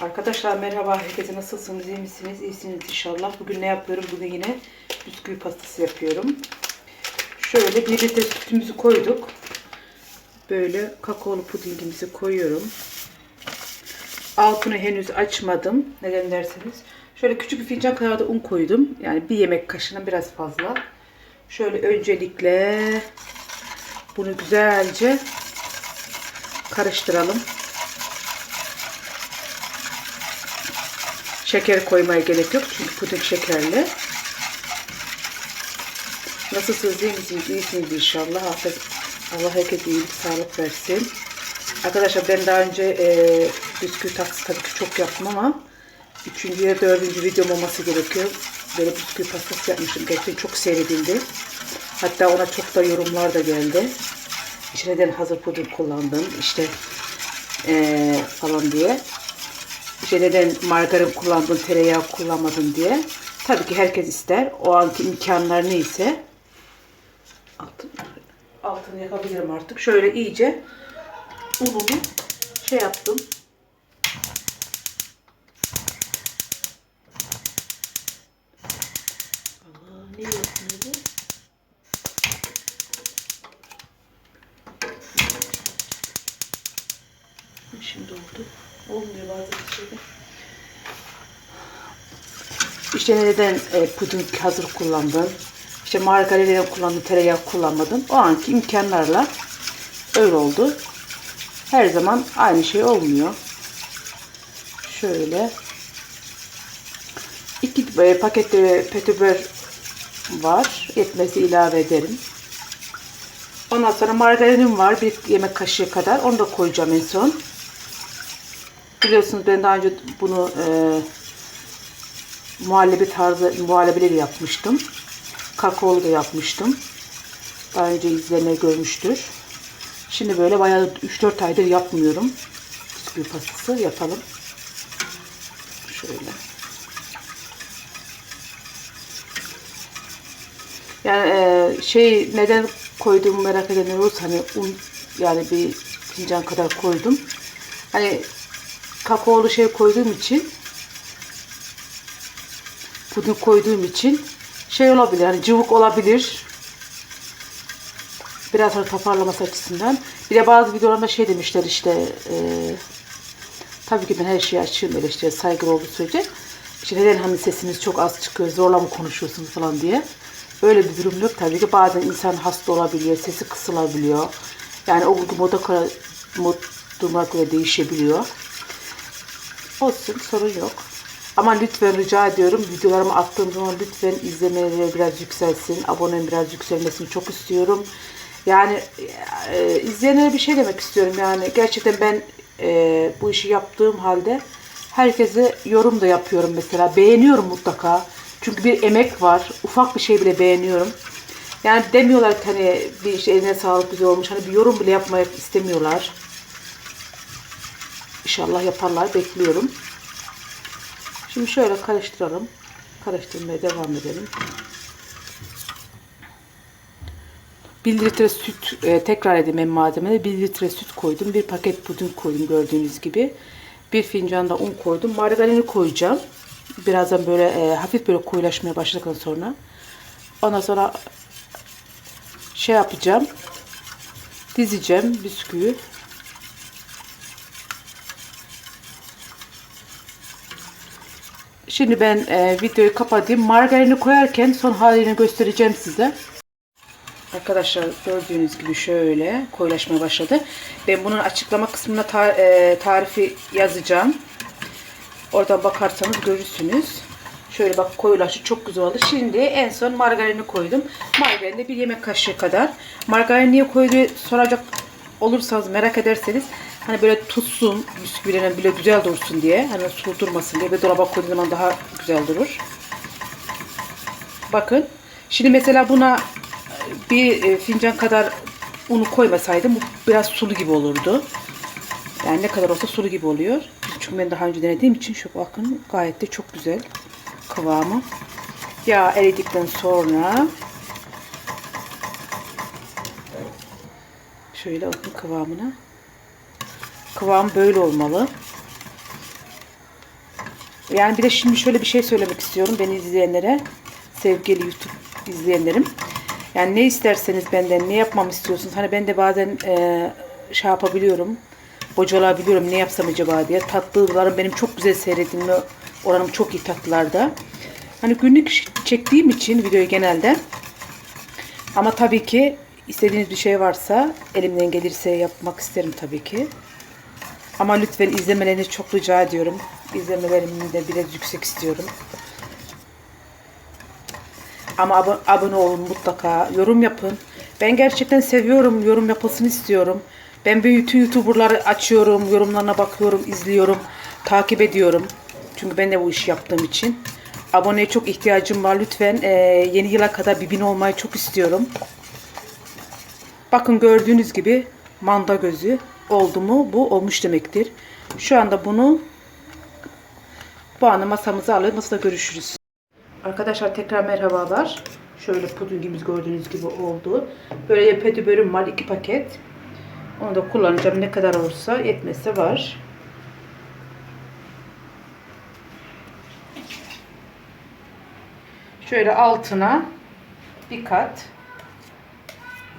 Arkadaşlar merhaba herkese nasılsınız iyi misiniz? İyisiniz inşallah. Bugün ne yapıyorum? Bugün yine bisküvi pastası yapıyorum. Şöyle bir litre sütümüzü koyduk. Böyle kakaolu pudingimizi koyuyorum. Altını henüz açmadım. Neden derseniz şöyle küçük bir fincan kadar da un koydum. Yani bir yemek kaşığından biraz fazla. Şöyle öncelikle bunu güzelce karıştıralım Şeker koymaya gerek yok çünkü puding şekerli. Nasılsınız iyi misiniz? İyisiniz inşallah. Allah, Allah herkese iyilik, sağlık versin. Arkadaşlar ben daha önce e, bisküvi tatlısı tabii ki çok yaptım ama üçüncü ya dördüncü videom olması gerekiyor. Böyle bisküvi pastası yapmıştım. Gerçekten çok seyredildi. Hatta ona çok da yorumlar da geldi. İşte neden hazır puding kullandım işte e, falan diye işte neden margarin kullandın, tereyağı kullanmadın diye. Tabii ki herkes ister. O anki imkanlar neyse. Altın, altını yakabilirim artık. Şöyle iyice unumu şey yaptım. Allah ne yapıyor bu? Şimdi oldu. Olmuyor şeyde. İşte neden e, puding hazır kullandım. İşte margarin neden kullandım, tereyağı kullanmadım. O anki imkanlarla öyle oldu. Her zaman aynı şey olmuyor. Şöyle iki e, paket e, petibör var. Yetmesi ilave ederim. Ondan sonra margarinim var. Bir yemek kaşığı kadar. Onu da koyacağım en son. Biliyorsunuz ben daha önce bunu e, muhallebi tarzı muhallebileri yapmıştım. Kakaolu da yapmıştım. Daha önce izleyenler görmüştür. Şimdi böyle bayağı 3-4 aydır yapmıyorum. Bisküvi pastası yapalım. Şöyle. Yani e, şey neden koyduğumu merak edenler olursa hani un yani bir fincan kadar koydum. Hani kakaolu şey koyduğum için puding koyduğum için şey olabilir hani cıvık olabilir. Biraz sonra toparlaması açısından. Bir de bazı videolarında şey demişler işte e, tabii ki ben her şeyi açığım eleştiriye saygılı olduğu sürece. İşte neden hani sesiniz çok az çıkıyor zorla mı konuşuyorsunuz falan diye. Öyle bir durum yok tabii ki. Bazen insan hasta olabiliyor sesi kısılabiliyor. Yani o moda mod duruma göre değişebiliyor Olsun sorun yok. Ama lütfen rica ediyorum videolarımı attığım zaman lütfen izlemeleri biraz yükselsin. Abonem biraz yükselmesini çok istiyorum. Yani e, izleyenlere bir şey demek istiyorum. Yani gerçekten ben e, bu işi yaptığım halde herkese yorum da yapıyorum mesela. Beğeniyorum mutlaka. Çünkü bir emek var. Ufak bir şey bile beğeniyorum. Yani demiyorlar ki hani bir şey eline sağlık güzel olmuş. Hani bir yorum bile yapmayı istemiyorlar. İnşallah yaparlar. Bekliyorum. Şimdi şöyle karıştıralım. Karıştırmaya devam edelim. 1 litre süt e, tekrar edeyim malzemede 1 litre süt koydum. Bir paket puding koydum gördüğünüz gibi. Bir fincan da un koydum. Margarini koyacağım. Birazdan böyle e, hafif böyle koyulaşmaya başladıktan sonra. Ondan sonra şey yapacağım. Dizeceğim bisküvi. Şimdi ben e, videoyu kapatayım. Margarini koyarken son halini göstereceğim size. Arkadaşlar gördüğünüz gibi şöyle koyulaşmaya başladı. Ben bunun açıklama kısmına tar e, tarifi yazacağım. Oradan bakarsanız görürsünüz. Şöyle bak koyulaştı çok güzel oldu. Şimdi en son margarini koydum. Margarini de bir yemek kaşığı kadar. Margarini niye koyduğu soracak olursanız merak ederseniz Hani böyle tutsun, bisküvilerin bile güzel dursun diye. Hani su durmasın diye ve dolaba koyduğum zaman daha güzel durur. Bakın. Şimdi mesela buna bir e, fincan kadar unu koymasaydım biraz sulu gibi olurdu. Yani ne kadar olsa sulu gibi oluyor. Çünkü ben daha önce denediğim için şu bakın gayet de çok güzel kıvamı. Yağ eridikten sonra şöyle bakın kıvamına. Kıvam böyle olmalı. Yani bir de şimdi şöyle bir şey söylemek istiyorum beni izleyenlere. Sevgili YouTube izleyenlerim. Yani ne isterseniz benden, ne yapmamı istiyorsunuz? Hani ben de bazen e, şey yapabiliyorum. Bocalabiliyorum ne yapsam acaba diye. Tatlılarım benim çok güzel seyredilme oranım çok iyi tatlılarda. Hani günlük çektiğim için videoyu genelde. Ama tabii ki istediğiniz bir şey varsa elimden gelirse yapmak isterim tabii ki. Ama lütfen izlemelerini çok rica ediyorum. İzlemelerimi de biraz yüksek istiyorum. Ama abo- abone olun mutlaka. Yorum yapın. Ben gerçekten seviyorum. Yorum yapılsın istiyorum. Ben bütün YouTuber'ları açıyorum. Yorumlarına bakıyorum. izliyorum. Takip ediyorum. Çünkü ben de bu işi yaptığım için. Aboneye çok ihtiyacım var. Lütfen eee, yeni yıla kadar bir bin olmayı çok istiyorum. Bakın gördüğünüz gibi manda gözü oldu mu bu olmuş demektir. Şu anda bunu bu anı masamıza alıp masada görüşürüz. Arkadaşlar tekrar merhabalar. Şöyle pudingimiz gördüğünüz gibi oldu. Böyle peti bölüm var iki paket. Onu da kullanacağım. Ne kadar olursa yetmesi var. Şöyle altına bir kat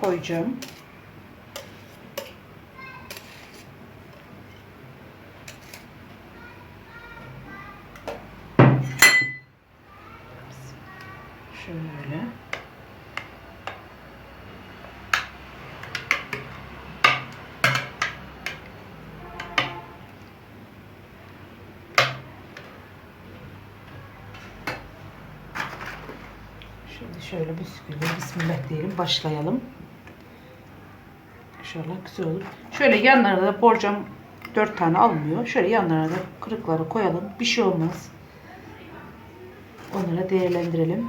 koyacağım. Şöyle. Şimdi şöyle bisküvi bismillah diyelim başlayalım. İnşallah güzel olur. Şöyle yanlarına da borcam 4 tane almıyor. Şöyle yanlarına da kırıkları koyalım. Bir şey olmaz. Onları değerlendirelim.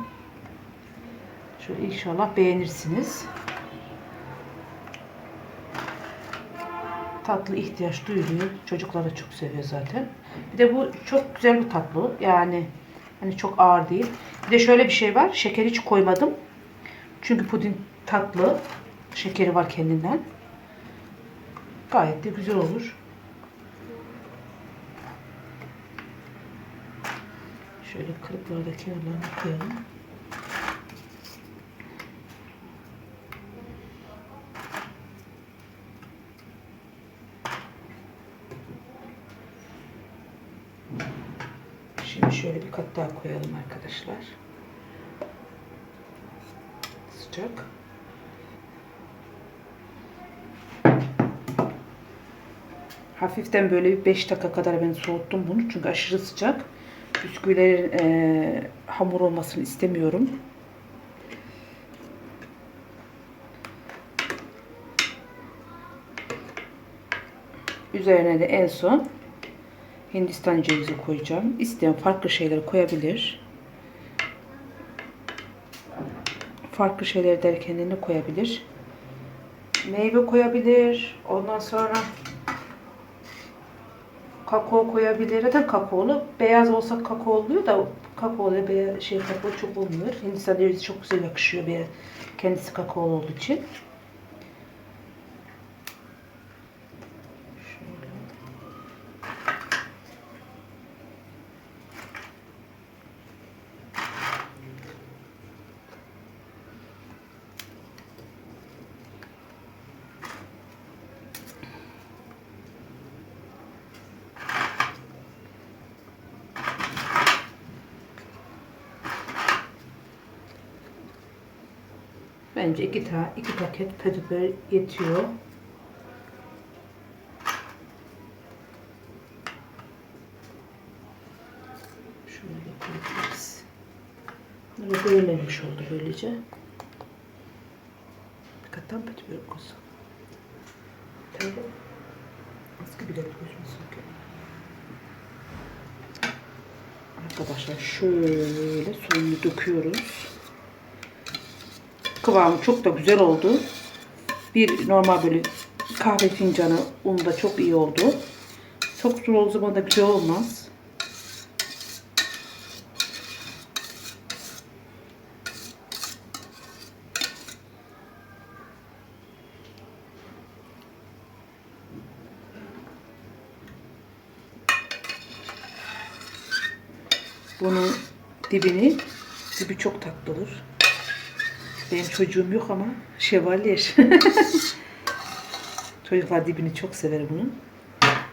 Şöyle inşallah beğenirsiniz. Tatlı ihtiyaç duyuluyor. Çocuklar da çok seviyor zaten. Bir de bu çok güzel bir tatlı. Yani hani çok ağır değil. Bir de şöyle bir şey var. Şeker hiç koymadım. Çünkü puding tatlı. Şekeri var kendinden. Gayet de güzel olur. Şöyle kırıkları da kenarlarına koyalım. Şimdi şöyle bir kat daha koyalım arkadaşlar. Sıcak. Hafiften böyle bir 5 dakika kadar ben soğuttum bunu çünkü aşırı sıcak. Bisküvilerin eee, hamur olmasını istemiyorum. Üzerine de en son Hindistan cevizi koyacağım. İsteyen farklı şeyler koyabilir. Farklı şeyler derken de ne koyabilir? Meyve koyabilir. Ondan sonra kakao koyabilir. Zaten kakaolu. Beyaz olsa kakao oluyor da kakaolu beyaz şey kakao çok olmuyor. Hindistan cevizi çok güzel yakışıyor bir kendisi kakaolu olduğu için. Bence iki tane iki paket pediper yetiyor. Şöyle koyabiliriz. Böyle böylemiş oldu böylece. Bir kattan pediper koysun. Tabii. Askı bile koymasın ki. Arkadaşlar şöyle suyunu döküyoruz. Kıvamı çok da güzel oldu. Bir normal böyle kahve fincanı un da çok iyi oldu. Çok sulu olduğu zaman da güzel olmaz. Bunun dibini, dibi çok tatlı olur. Benim çocuğum yok ama şevalyer. Çocuklar dibini çok sever bunun.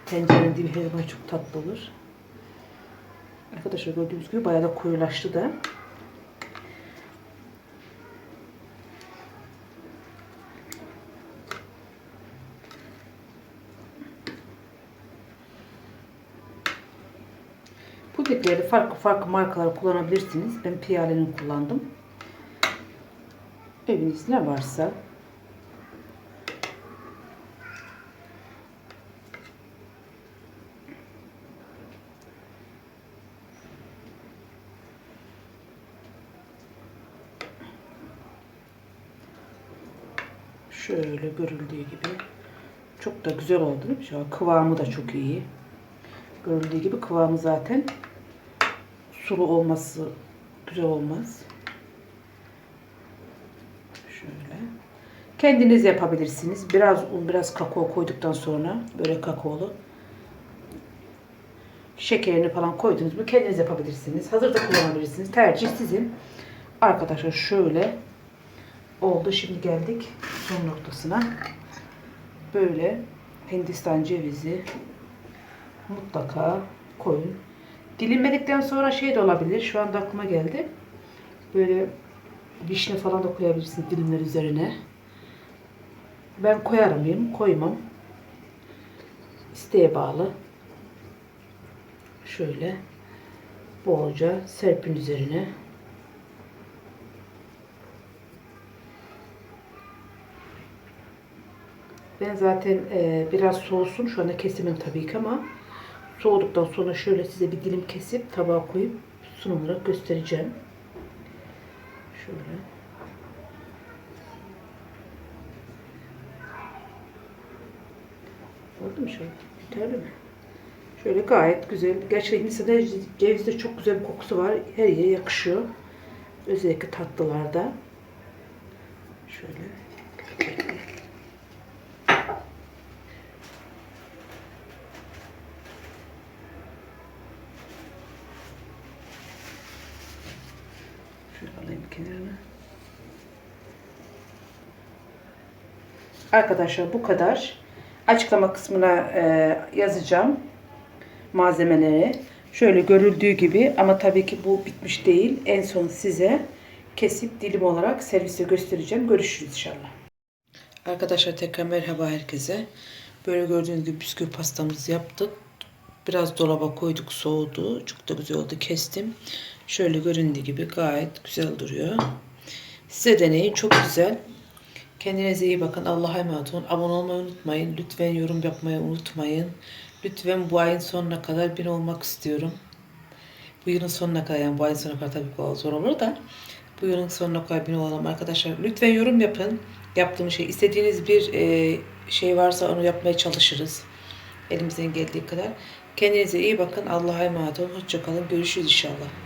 Tencerenin dibi her zaman çok tatlı olur. Arkadaşlar gördüğünüz gibi bayağı da koyulaştı da. Bu dipleri farklı farklı markalar kullanabilirsiniz. Ben Piyale'nin kullandım. Evinizde ne varsa şöyle görüldüğü gibi çok da güzel oldu. Şu an kıvamı da çok iyi. Görüldüğü gibi kıvamı zaten sulu olması güzel olmaz. Şöyle. Kendiniz yapabilirsiniz. Biraz un, biraz kakao koyduktan sonra böyle kakaolu şekerini falan koydunuz mu kendiniz yapabilirsiniz. Hazır da kullanabilirsiniz. Tercih sizin. Arkadaşlar şöyle oldu. Şimdi geldik son noktasına. Böyle Hindistan cevizi mutlaka koyun. Dilimledikten sonra şey de olabilir. Şu anda aklıma geldi. Böyle vişne falan da koyabilirsiniz dilimler üzerine. Ben koyar mıyım? Koymam. İsteğe bağlı. Şöyle bolca serpin üzerine. Ben zaten e, biraz soğusun. Şu anda kesimim tabii ki ama soğuduktan sonra şöyle size bir dilim kesip tabağa koyup sunum olarak göstereceğim. Şöyle. Oldu mu şöyle? Yeterli mi? Şöyle gayet güzel. Gerçekten Hindistan'da cevizde çok güzel bir kokusu var. Her yere yakışıyor. Özellikle tatlılarda. Şöyle. Şöyle alayım kenarına. Arkadaşlar bu kadar. Açıklama kısmına e, yazacağım malzemeleri. Şöyle görüldüğü gibi ama tabii ki bu bitmiş değil. En son size kesip dilim olarak servise göstereceğim. Görüşürüz inşallah. Arkadaşlar tekrar merhaba herkese. Böyle gördüğünüz gibi bisküvi pastamızı yaptık. Biraz dolaba koyduk soğudu. Çok da güzel oldu kestim. Şöyle göründüğü gibi gayet güzel duruyor. Size deneyin çok güzel. Kendinize iyi bakın. Allah'a emanet olun. Abone olmayı unutmayın. Lütfen yorum yapmayı unutmayın. Lütfen bu ayın sonuna kadar bin olmak istiyorum. Bu yılın sonuna kadar yani bu ayın sonuna kadar tabii ki zor olur da bu yılın sonuna kadar bin olalım arkadaşlar. Lütfen yorum yapın. Yaptığım şey istediğiniz bir e, şey varsa onu yapmaya çalışırız. Elimizden geldiği kadar. Kendinize iyi bakın. Allah'a emanet olun. Hoşçakalın. Görüşürüz inşallah.